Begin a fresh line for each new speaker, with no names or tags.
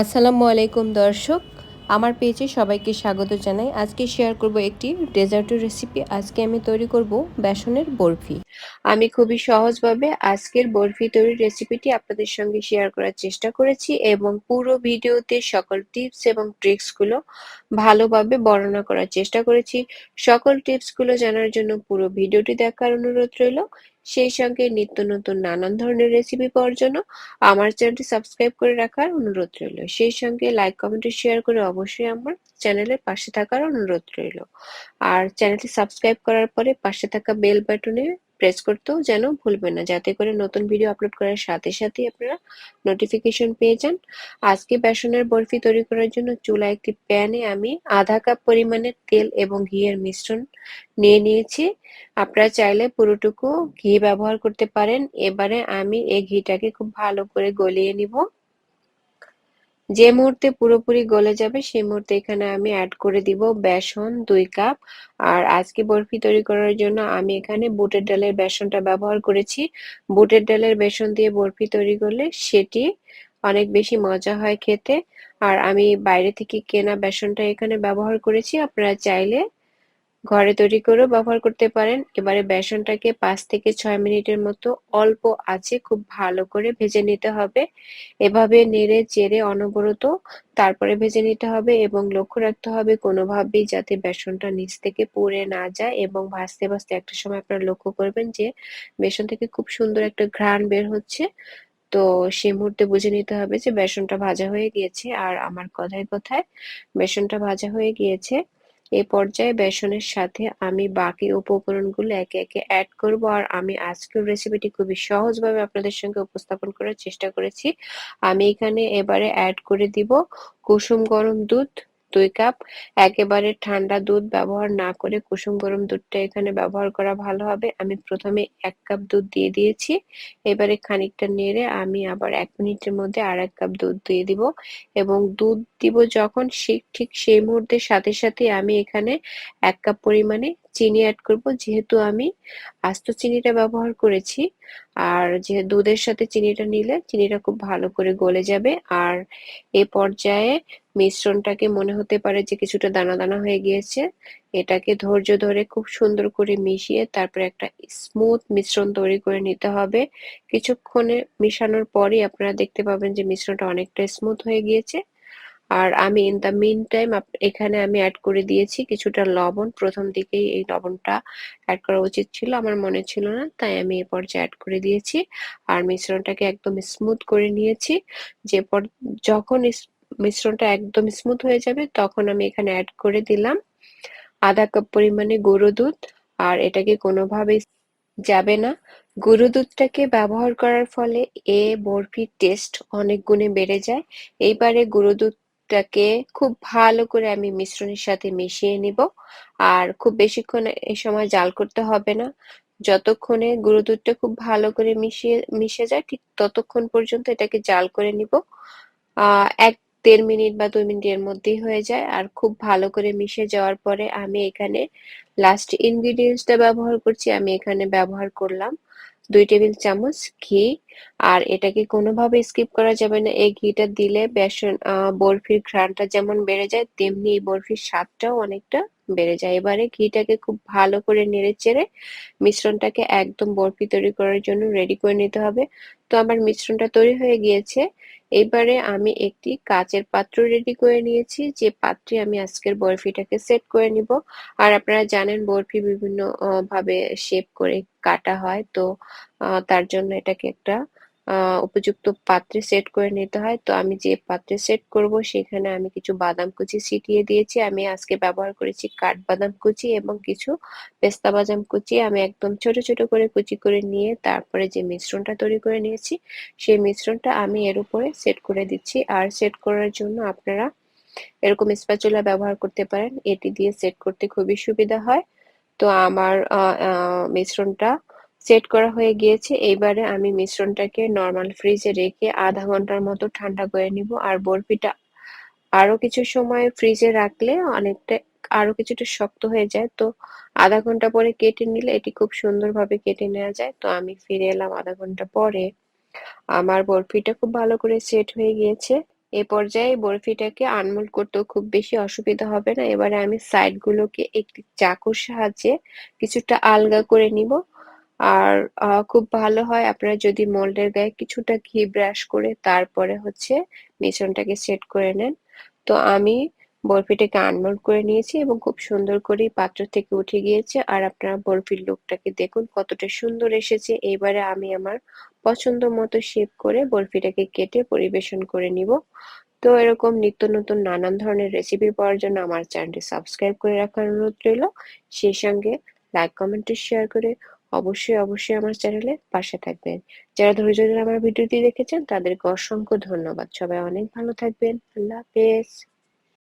আসসালামু আলাইকুম দর্শক, আমার পেজে সবাইকে স্বাগত জানাই। আজকে শেয়ার করব একটি ডেজার্টের রেসিপি আজকে আমি তৈরি করব বেসনের বরফি। আমি খুবই সহজভাবে আজকের বরফি তৈরির রেসিপিটি আপনাদের সঙ্গে শেয়ার করার চেষ্টা করেছি এবং পুরো ভিডিওতে সকল টিপস এবং ট্রিক্সগুলো ভালোভাবে বর্ণনা করার চেষ্টা করেছি। সকল টিপসগুলো জানার জন্য পুরো ভিডিওটি দেখার অনুরোধ রইল। সেই সঙ্গে নিত্য নতুন নানান ধরনের রেসিপি পাওয়ার জন্য আমার চ্যানেলটি সাবস্ক্রাইব করে রাখার অনুরোধ রইল। সেই সঙ্গে লাইক কমেন্ট শেয়ার করে অবশ্যই আমার চ্যানেলের পাশে থাকার অনুরোধ রইল। আর চ্যানেলটি সাবস্ক্রাইব করার পরে পাশে থাকা বেল বাটনে প্রেস করতেও যেন ভুলবেন না। যাতে করে নতুন ভিডিও আপলোড করার সাথে সাথে আপনারা নোটিফিকেশন পেয়ে যান। আজকে বেসনের বরফি তৈরি করার জন্য চুলা একটি প্যানে আমি আধা কাপ পরিমাণের তেল এবং ঘিয়ের মিশ্রণ নিয়ে নিয়েছি। আপনারা চাইলে পুরোটুকু ঘি ব্যবহার করতে পারেন। এবারে আমি এই ঘিটাকে খুব ভালো করে গলিয়ে নিব। যে মুহূর্তে পুরোপুরি গলে যাবে, সেই মুহূর্তে এখানে আমি অ্যাড করে দিব বেসন দুই কাপ। আর আজকে বরফি তৈরি করার জন্য আমি এখানে বুটের ডালের বেসনটা ব্যবহার করেছি। বুটের ডালের বেসন দিয়ে বরফি তৈরি করলে সেটি অনেক বেশি মজা হয় খেতে। আর আমি বাইরে থেকে কেনা বেসনটা এখানে ব্যবহার করেছি। আপনারা চাইলে ঘরে তৈরি করেও ব্যবহার করতে পারেন। এবারে বেসনটাকে পাঁচ থেকে ছয় মিনিটের মতো অল্প আছে খুব ভালো করে ভেজে নিতে হবে। এভাবে নেড়ে চেড়ে অনবরত তারপরে ভেজে নিতে হবে এবং লক্ষ্য রাখতে হবে কোনোভাবেই যাতে বেসনটা নিচ থেকে পুড়ে না যায় এবং ভাজতে ভাজতে একটা সময় আপনারা লক্ষ্য করবেন যে বেসন থেকে খুব সুন্দর একটা ঘ্রাণ বের হচ্ছে। তো সেই মুহূর্তে বুঝে নিতে হবে যে বেসনটা ভাজা হয়ে গিয়েছে। আর আমার কথায় কথায় বেসনটা ভাজা হয়ে গিয়েছে। এ পর্যায়ে বেসনের সাথে আমি বাকি উপকরণগুলো একে একে অ্যাড করব আর আমি আজকের রেসিপিটি খুবই সহজভাবে আপনাদের সঙ্গে উপস্থাপন করার চেষ্টা করেছি। আমি এখানে এবারে অ্যাড করে দিব কুসুম গরম দুধ দুই কাপ একেবারে ঠান্ডা দুধ ব্যবহার না করে কুসুম গরম দুধটা এখানে ব্যবহার করা ভালো হবে। আমি প্রথমে এক কাপ দুধ দিয়ে দিয়েছি। এবারে খানিকটা নেড়ে আমি আবার এক মিনিটের মধ্যে আর এক কাপ দুধ দিয়ে দিব এবং দুধ দিব যখন ঠিক সেই মুহূর্তে সাথে সাথে আমি এখানে এক কাপ পরিমাণে চিনি অ্যাড করব। যেহেতু আমি আস্ত চিনিটা ব্যবহার করেছি, আর যে দুধের সাথে চিনিটা নিলে চিনিটা খুব ভালো করে গলে যাবে। আর এ পর্যায়ে মিশ্রণটাকে মনে হতে পারে যে কিছুটা দানা দানা হয়ে গিয়েছে, এটাকে ধৈর্য ধরে খুব সুন্দর করে মিশিয়ে তারপরে একটা স্মুথ মিশ্রণ তৈরি করে নিতে হবে। কিছুক্ষণে মিশানোর পরই আপনারা দেখতে পাবেন যে মিশ্রণটা অনেকটা স্মুথ হয়ে গিয়েছে। আর আমি ইন দ্য মিন টাইম এখানে আমি অ্যাড করে দিয়েছি কিছুটা লবণ। প্রথম দিকেই এই লবণটা অ্যাড করা উচিত ছিল, আমার মনে ছিল না, তাই আমি এ পর্যায়ে অ্যাড করে দিয়েছি। আর মিশ্রণটাকে একদম স্মুথ করে নিয়েছি। যে পর, যখন মিশ্রণটা একদম স্মুথ হয়ে যাবে, তখন আমি এখানে অ্যাড করে দিলাম আধা কাপ পরিমাণে গুঁড়ো দুধ। আর এটাকে কোনোভাবেই যাবে না। গুঁড়ো দুধটাকে ব্যবহার করার ফলে এ বরফির টেস্ট অনেক গুণে বেড়ে যায়। এইবারে গুঁড়ো দুধ দুধটাকে খুব ভালো করে আমি মিশ্রণের সাথে মিশিয়ে নিব। আর খুব বেশিক্ষণ এই সময় জাল করতে হবে না। যতক্ষণে গুঁড়ো দুধটা খুব ভালো করে মিশিয়ে, মিশে যায়, ঠিক ততক্ষণ পর্যন্ত এটাকে জাল করে নিব। এক দেড় মিনিট বা দুই মিনিটের মধ্যেই হয়ে যায়। আর খুব ভালো করে মিশে যাওয়ার পরে আমি এখানে লাস্ট ইনগ্রিডিয়েন্টসটা ব্যবহার করছি, আমি এখানে ব্যবহার করলাম। দুই টেবিল চামচ ঘি। আর এটাকে কোনোভাবে স্কিপ করা যাবে না। এই ঘিটা দিলে বেসন বরফির ঘ্রাণটা যেমন বেড়ে যায়, তেমনি এই বরফির স্বাদটাও অনেকটা বেড়ে যায়। এবারে ঘিটাকে খুব ভালো করে নেড়ে চেড়ে মিশ্রণটাকে একদম বরফি তৈরি করার জন্য রেডি করে নিতে হবে। তো আমার মিশ্রণটা তৈরি হয়ে গিয়েছে। এবারে আমি একটি কাচের পাত্র রেডি করে নিয়েছি। যে পাত্রে আমি আজকের বরফিটাকে সেট করে নিব। আর আপনারা জানেন বরফি বিভিন্ন ভাবে শেপ করে কাটা হয়। তো তার জন্য এটাকে একটা উপযুক্ত পাত্রে সেট করে নিতে হয়। তো আমি যে পাত্রে সেট করব সেখানে আমি কিছু বাদাম কুচি ছিটিয়ে দিয়েছি। আমি আজকে ব্যবহার করেছি কাঠবাদাম কুচি এবং কিছু পেস্তা বাদাম কুচি। আমি একদম ছোট ছোট করে কুচি করে নিয়ে তারপরে যে মিশ্রণটা তৈরি করে নিয়েছি, সেই মিশ্রণটা আমি এর উপরে সেট করে দিচ্ছি। আর সেট করার জন্য আপনারা এরকম স্প্যাচুলা ব্যবহার করতে পারেন। এটি দিয়ে সেট করতে খুবই সুবিধা হয়। তো আমার মিশ্রণটা সেট করা হয়ে গিয়েছে। এইবারে আমি মিশ্রণটাকে নর্মাল ফ্রিজে রেখে আধা ঘণ্টার মতো ঠান্ডা করে নিব। আর বরফিটা আরও কিছু সময় ফ্রিজে রাখলে অনেকটা, আরও কিছুটা শক্ত হয়ে যায়। তো আধা ঘণ্টা পরে কেটে নিলে এটি খুব সুন্দরভাবে কেটে নেওয়া যায়। তো আমি ফিরে এলাম আধা ঘণ্টা পরে। আমার বরফিটা খুব ভালো করে সেট হয়ে গিয়েছে। এ পর্যায়ে বরফিটাকে আনমোল্ড করতেও খুব বেশি অসুবিধা হবে না। এবারে আমি সাইডগুলোকে একটি চাকুর সাহায্যে কিছুটা আলগা করে নিব। আর খুব ভালো হয় আপনারা যদি মোল্ডের গায়ে কিছুটা ঘি ব্রাশ করে তারপরে হচ্ছে মিশ্রণটাকে সেট করে নেন। তো আমি বরফিটাকে আনমোল্ড করে নিয়েছি এবং খুব সুন্দর করে পাত্র থেকে উঠে গিয়েছে। আর আপনারা বরফির লুকটাকে দেখুন কতটা সুন্দর এসেছে। এইবারে আমি আমার পছন্দ মতো শেপ করে বরফিটাকে কেটে পরিবেশন করে নিব। তো এরকম নিত্য নতুন নানান ধরনের রেসিপি পাওয়ার জন্য আমার চ্যানেলটি সাবস্ক্রাইব করে রাখার অনুরোধ রইল। সেই সঙ্গে লাইক কমেন্ট শেয়ার করে অবশ্যই অবশ্যই আমার চ্যানেলে পাশে থাকবেন। যারা ধৈর্য ধরে আমার ভিডিওটি দেখেছেন, তাদেরকে অসংখ্য ধন্যবাদ। সবাই অনেক ভালো থাকবেন। আল্লাহ হাফেজ।